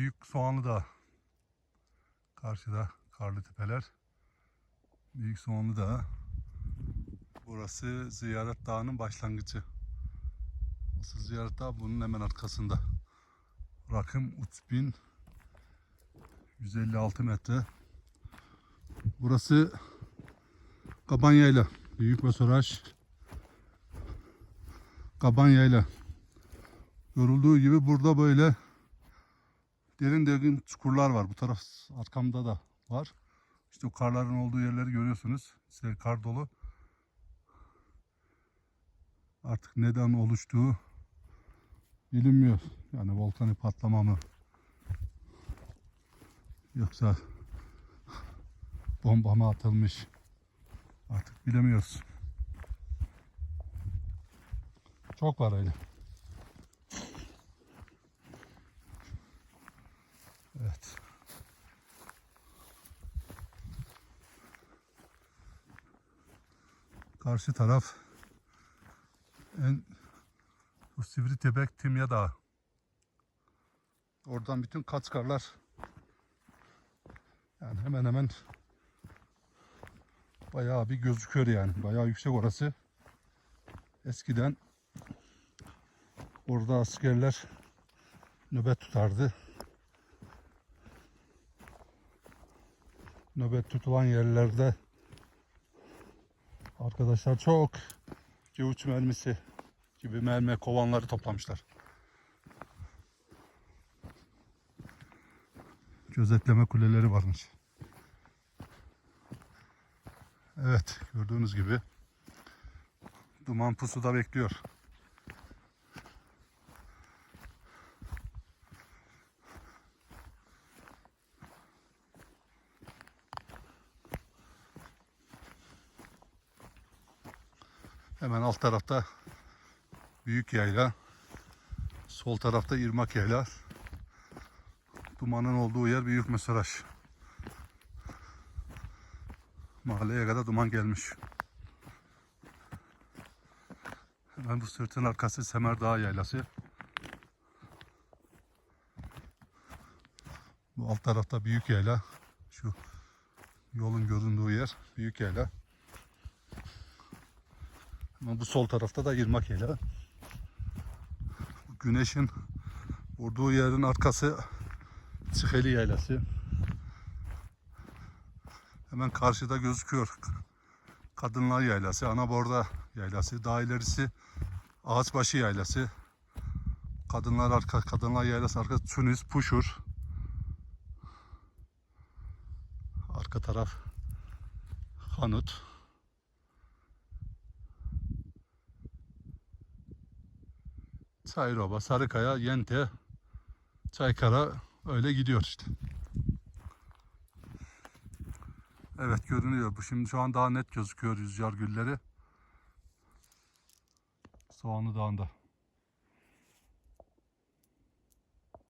Büyük Soğanlı Dağ. Karşıda Karlı Tepeler. Büyük Soğanlı Dağ. Burası Ziyaret Dağı'nın başlangıcı. Asıl Ziyaret Dağı bunun hemen arkasında. Rakım 3156 metre. Burası Kabanyayla. Büyük Mesoraj. Kabanyayla. Yorulduğu gibi burada böyle derin derin çukurlar var. Bu taraf arkamda da var. İşte o karların olduğu yerleri görüyorsunuz. İşte kar dolu. Artık neden oluştuğu bilinmiyor. Yani volkanik patlama mı? Yoksa bomba mı atılmış? Artık bilemiyoruz. Çok var öyle. Karşı taraf en bu Sivri Tebek Timya Dağı. Oradan bütün Kaçkarlar yani hemen hemen bayağı bir gözüküyor yani. Bayağı yüksek orası. Eskiden orada askerler nöbet tutardı. Nöbet tutulan yerlerde arkadaşlar çok cevuç mermisi gibi mermi kovanları toplamışlar. Gözetleme kuleleri varmış. Evet gördüğünüz gibi duman pusuda bekliyor. Hemen alt tarafta büyük yayla, sol tarafta irmak yayla. Dumanın olduğu yer büyük mesaj. Mahalleye kadar duman gelmiş. Hemen bu sırtın arkası Semer Dağı yaylası. Bu alt tarafta büyük yayla. Şu yolun göründüğü yer büyük yayla. Ama bu sol tarafta da Yırmak. Bu Güneşin vurduğu yerin arkası Çıkeli Yaylası. Hemen karşıda gözüküyor. Kadınlar Yaylası, Anaborda Yaylası, daha ilerisi Ağaçbaşı Yaylası. Kadınlar arka, Kadınlar Yaylası arka Tunis, Puşur. Arka taraf Hanut. Çayroba, Sarıkaya, Yente, Çaykara öyle gidiyor işte. Evet görünüyor. Bu şimdi şu an daha net gözüküyor rüzgar gülleri. Soğanlı Dağı'nda.